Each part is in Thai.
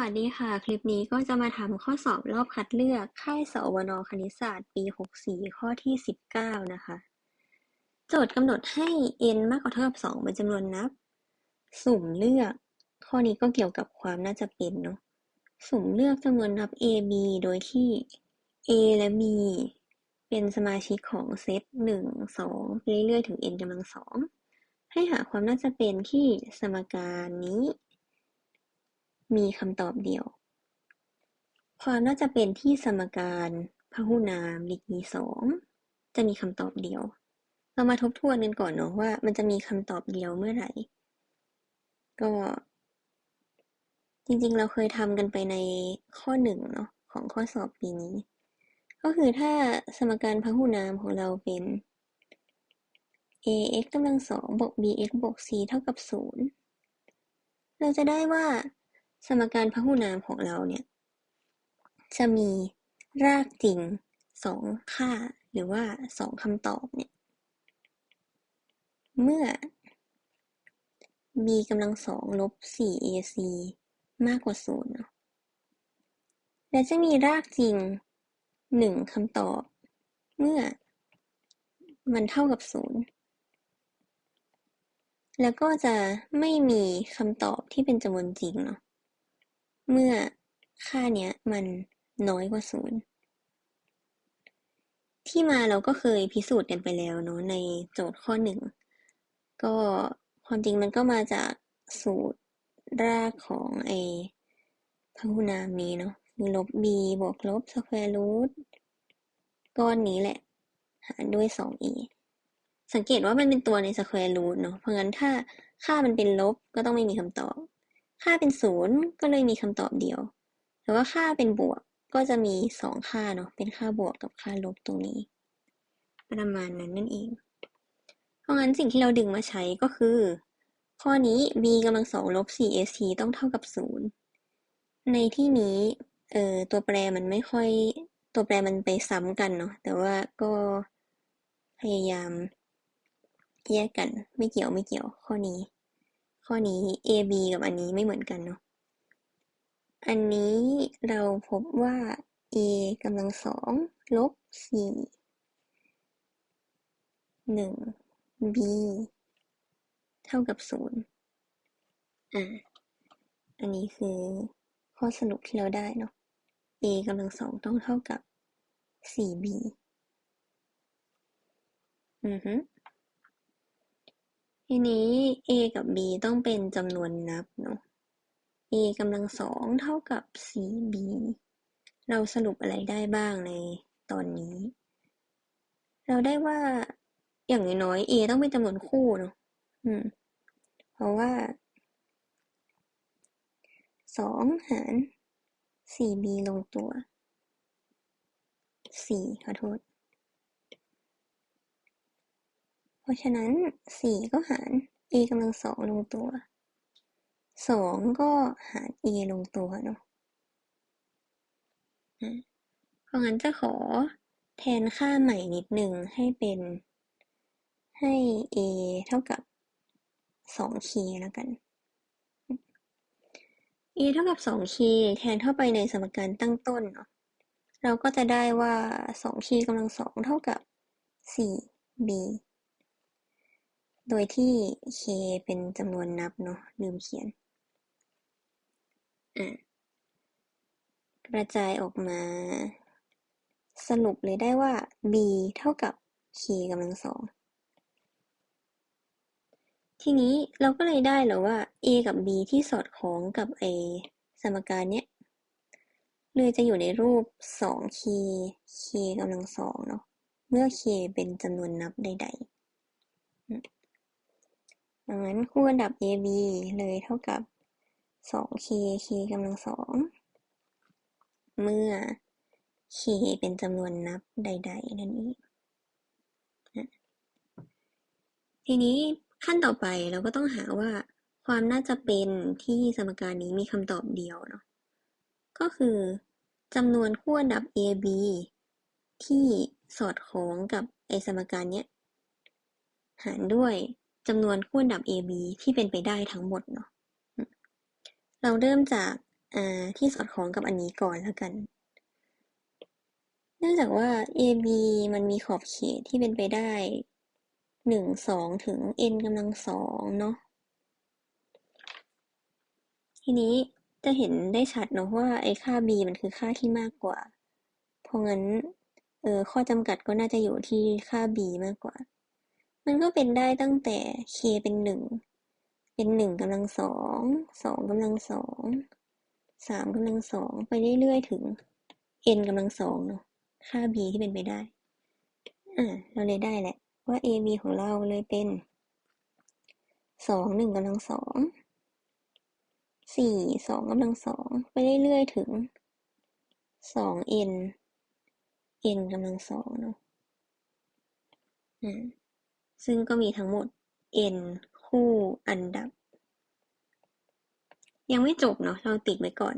วัสดีค่ะ คลิปนี้ก็จะมาทำข้อสอบรอบคัดเลือก ค่ายสวนคณิตศาสตร์ ปี 64 ข้อที่ 19 นะคะ โจทย์กำหนดให้ n มากกว่าเท่ากับ 2 เป็นจำนวนนับ สุ่มเลือก ข้อนี้ก็เกี่ยวกับความน่าจะเป็นเนาะ สุ่มเลือกจำนวนนับ a b โดยที่ a และ b เป็นสมาชิกของเซต 1 2 เรื่อยๆ ถึง n กำลัง2ให้หาความน่าจะเป็นที่สมการนี้ มีคำตอบเดียว ความน่าจะเป็นที่สมการพหุนามดีกรีสองจะมีคำตอบเดียว เรามาทบทวนกันก่อนเนาะว่า มันจะมีคำตอบเดียวเมื่อไหร่ ก็ จริงๆ เราเคยทำกันไปในข้อหนึ่งเนาะของข้อสอบปีนี้ ก็คือถ้าสมการพหุนามของเราเป็น ax กำลังสองบวก bx บวก c เท่ากับศูนย์เราจะได้ว่า สมการพหุนามของเราเนี่ย จะมีรากจริงสองค่าหรือว่าสองคำตอบเนี่ย เมื่อ b กำลังสองลบ 4ac มากกว่าศูนย์เนาะและจะมีรากจริงหนึ่งคำตอบ เมื่อ มันเท่ากับศูนย์แล้วก็จะไม่มีคำตอบที่เป็นจำนวนจริงเนาะ เมื่อค่าเนี้ยมันน้อยกว่าศูนย์ที่มาเราก็เคยพิสูจน์กันไปแล้วเนาะในโจทย์ข้อหนึ่งก็ความจริงมันก็มาจากสูตรรากของไอพหุนามนี้เนาะคือลบ b บวกลบสแควร์รูทก้อนนี้แหละ หารด้วย 2e สังเกตว่ามันเป็นตัวในสแควร์รูทเนาะเพราะงั้นถ้าค่ามันเป็นลบก็ต้องไม่มีคำตอบ ค่าเป็นศูนย์ก็เลยมีคำตอบเดียว แต่ว่าค่าเป็นบวกก็จะมีสองค่าเนาะ เป็นค่าบวกกับค่าลบตรงนี้ ประมาณนั้นนั่นเอง เพราะงั้นสิ่งที่เราดึงมาใช้ก็คือ ข้อนี้ b กำลังสองลบ 4ac ต้องเท่ากับศูนย์ในที่นี้ เอ่อ ตัวแปรมันไม่ค่อย ตัวแปรมันไปซ้ำกันเนาะ แต่ว่าก็พยายามแยกกัน ไม่เกี่ยวไม่เกี่ยวข้อนี้ ข้อนี้ a b กับอันนี้ไม่เหมือนกันเนาะ อันนี้เราพบว่า a กำลังสองลบสี่หนึ่ง b เท่ากับศูนย์อ่า อันนี้คือข้อสรุปที่เราได้เนาะ a กำลังสองต้องเท่ากับ 4b อือฮึ ทีนี้ a กับ b ต้องเป็นจำนวนนับเนาะ a กำลังสองเท่ากับ 4b เราสรุปอะไรได้บ้างในตอนนี้ เราได้ว่าอย่างน้อย a ต้องเป็นจำนวนคู่เนาะอืม เพราะว่าสองหาร 4b ลงตัว 4 ขอโทษเพ ราะฉะนั้นสี่ก็หาร a กำลังสองลงตัวสองก็หาร a ลงตัวเนาะเพราะงั้นจะขอแทนค่าใหม่นิดหนึ่งให้เป็นให้ a เท่ากับสองคีแล้วกัน a เท่ากับสองคีแทนเข้าไปในสมการตั้งต้นเนาะเราก็จะได้ว่าสองคีกำลังสองเท่ากับสี่ b โดยที่ k เป็นจำนวนนับเนาะลืมเขียน กระจายออกมา สรุปเลยได้ว่า b เท่ากับ k กำลังสองทีนี้เราก็เลยได้แล้วว่า a กับ b ที่สอดคล้องกับไอสมการเนี้ยเลยจะอยู่ในรูป 2 k k กำลังสองเนาะ เมื่อ k เป็นจำนวนนับใด ๆ ดังนั้นคู่อันดับ AB เลยเท่ากับ 2k k กำลังสองเมื่อ k เป็นจำนวนนับใด ๆ นั่นเองทีนี้ขั้นต่อไปเราก็ต้องหาว่า ความน่าจะเป็นที่สมการนี้มีคำตอบเดียวเนาะก็คือจำนวนคู่อันดับ AB ที่สอดคล้องกับไอสมการเนี้ย หารด้วย จำนวนคู่อันดับ AB ที่เป็นไปได้ทั้งหมดเนาะเราเริ่มจากที่สอดคล้องกับอันนี้ก่อนแล้วกัน เนื่องจากว่า AB มันมีขอบเขตที่เป็นไปได้หนึ่งสองถึง n กำลังสองเนาะทีนี้จะเห็นได้ชัดเนาะว่าไอ้ค่า b มันคือค่าที่มากกว่า เพราะงั้นเออข้อจำกัดก็น่าจะอยู่ที่ค่า b มากกว่า มันก็เป็นได้ตั้งแต่ k เป็นหนึ่ง เป็นหนึ่งกำลังสอง สองกำลังสอง สามกำลังสองไปเรื่อยๆถึง n กำลังสองเนาะ ค่า b ที่เป็นไปได้ อ่า เราเลยได้แหละ ว่า ab ของเราเลยเป็นสองหนึ่งกำลังสอง สี่สองกำลังสองไปเรื่อยๆถึงสอง n n กำลังสองเนาะอ่า ซึ่งก็มีทั้งหมด n คู่อันดับ ยังไม่จบเนาะเราติดไว้ก่อน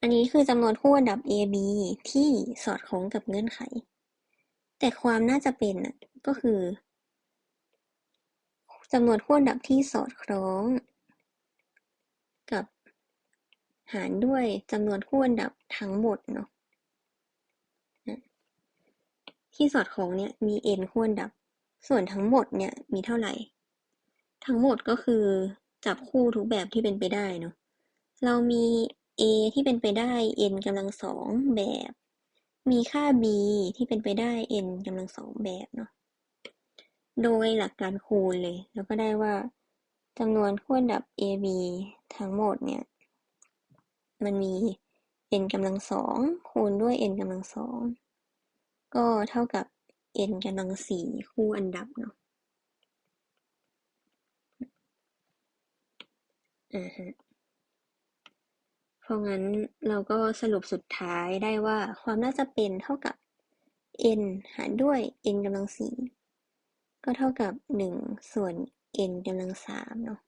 อันนี้คือจำนวนคู่อันดับ a b ที่สอดคล้องกับเงื่อนไข แต่ความน่าจะเป็นน่ะก็คือจำนวนคู่อันดับที่สอดคล้อง กับหารด้วยจำนวนคู่อันดับทั้งหมดเนาะที่สอดคล้องเนี่ยมี n คู่อันดับ ส่วนทั้งหมดเนี่ยมีเท่าไหร่ ทั้งหมดก็คือจับคู่ทุกแบบที่เป็นไปได้เนาะเรามี a ที่เป็นไปได้ n กำลังสองแบบ มีค่า b ที่เป็นไปได้ n กำลังสองแบบเนาะโดยหลักการคูณเลยแล้วก็ได้ว่าจำนวนคู่ดับ a b ทั้งหมดเนี่ย มันมี n กำลังสองคูณด้วย n กำลังสองก็เท่ากับ n กำลังสี่คู่อันดับเนาะอ่าฮะเพราะงั้นเราก็สรุปสุดท้ายได้ว่าความน่าจะเป็นเท่ากับ n หารด้วย n กำลังสี่ก็เท่ากับหนึ่งส่วน n กำลังสามเนาะ